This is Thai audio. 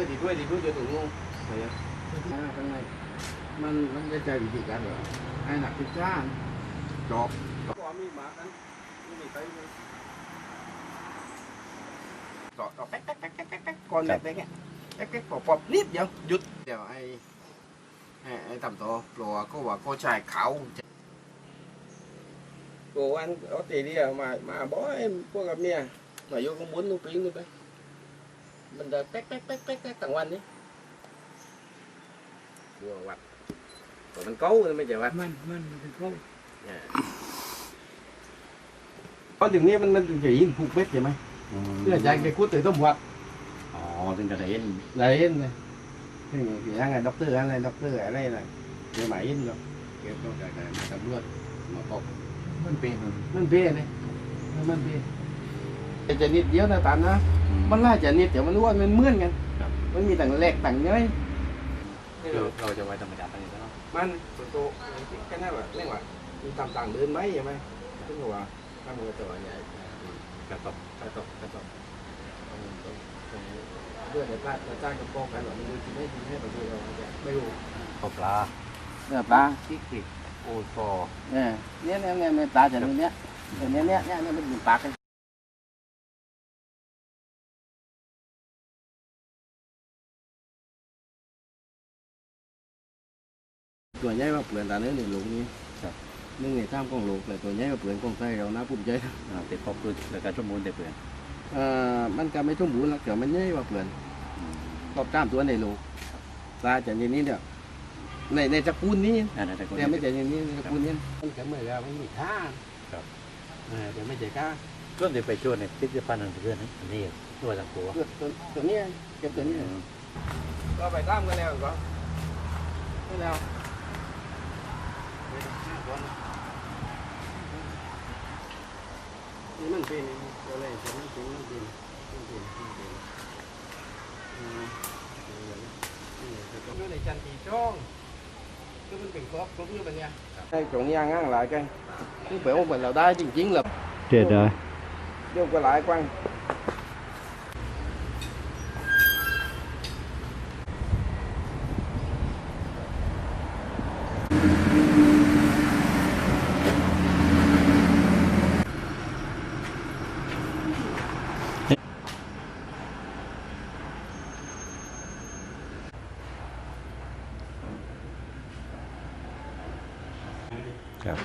ด้วยดีด้วยจะถึงงูไปอะข้างในมันมันจะใจวิธีการเหรอไอ้หนักพิจ้าจอบก็มีหมากันมีใครจอดจอดแป๊กแป๊กแป๊ มันจะแป๊กแป๊กแป๊กแป๊กแป๊กต่างวันนี้บัววัดตัวมันเก้าไม่ใช่วัดมันมันมันเก้าเพราะถึงนี้มันมันจะยิ่งผูกเม็ดใช่ไหมเพื่อใจแกคุดแต่ต้องวัดอ๋อถึงจะได้ยินได้ยินเลยถึงอย่างไงด็อกเตอร์อะไรด็อกเตอร์อะไรน่ะเดี๋ยวหมายยินหรอกเก็บต้องการตำรวจมาปกมันเปียกมันเปียกเลยมันเปแต่จะนิดเดียวนะตามนะ มันน่าจะนิดเดี๋ยวมันอ้วนมันเหมือนกันมันมีต่างเล็กต่างน้อยเราเราจะไว้ธรรมดาไปแล้วมันตัวโต cái này là cái này là tầm tầng đến mấy vậy mày tức là cái người tuổi vậy กระตบ cái tộc cái tộc đưa để lại là trang cái con cái loại mình chỉ biết chỉ biết là đưa rồi bây giờ ตบปลา là ta คิกคิกโอ้ฟอ nè nè nè nè nè ta chẳng nè nè nè nè nè nè mình bạc cái ตัวใหญ่มาเปลี่ยนตาเนื้อในหลุมนี้นึ่งในท่ามกองหลุมแต่ตัวใหญ่มาเปลี่ยนกองไส้เรานะปุ่มใจติดพอคือแล้วก็ชั่วโมงเดือดเปลี่ยนเอ่อมันก็ไม่ทุ่มบุญแล้วเกิดมันใหญ่มาเปลี่ยนรอบจ้ามตัวในหลุมปลาจะอย่างนี้เนี่ยในในตระกูลนี้อันนั้นแต่คนแต่ไม่ใช่อย่างนี้ในตระกูลนี้มันก็เหมือนกับมันมีค่าครับเออแต่ไม่ใช่ค่าช่วงที่ไปช่วยในพิพิธภัณฑ์นั่นเพื่อนอันนี้ตัวสังกัวตัวตัวตัวเนี้ยเก็บตัวนี้ก็ไปตามกันแล้วก็ไม่แล้ว นี่มันเป็นตัวอะไรจะมันเป็นมันเป็นมันเป็นมันเป็นอืมก็ในจันทีช่องก็มันเป็นครอบครบnhư vậy nha đây chỗ nhà ngang lại cái cái biểu mình là đai chính chính là เจ็ดเลย vô qua lại quăng Yeah.